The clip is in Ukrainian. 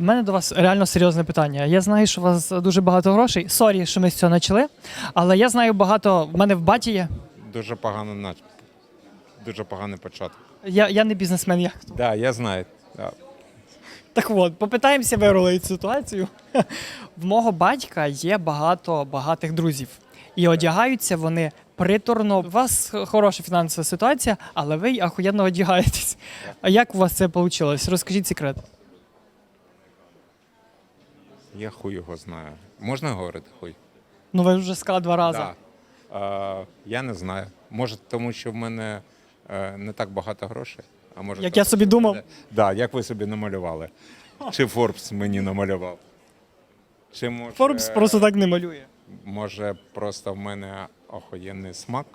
У мене до вас реально серйозне питання. Я знаю, що у вас дуже багато грошей. Сорі, що ми з цього почали. Але я знаю багато. В мене в баті є. Дуже погано нач... Дуже поганий початок. Я, я не бізнесмен, я хто. Да, я знаю. Да. Так от, попитаємося вирулити ситуацію. В мого батька є багато багатих друзів. І одягаються вони приторно. У вас хороша фінансова ситуація, але ви ахуєнно одягаєтесь. А як у вас це вийшло? Розкажіть секрет. Я хуй його знаю. Можна говорити хуй? Ну ви вже сказали два рази. Да. Е, я не знаю. Може, тому що в мене е, не так багато грошей. А може, Як я собі думав. Да, як ви собі намалювали. Чи Форбс мені намалював? Чи може, Форбс просто так не малює. може просто в мене охуєнний смак?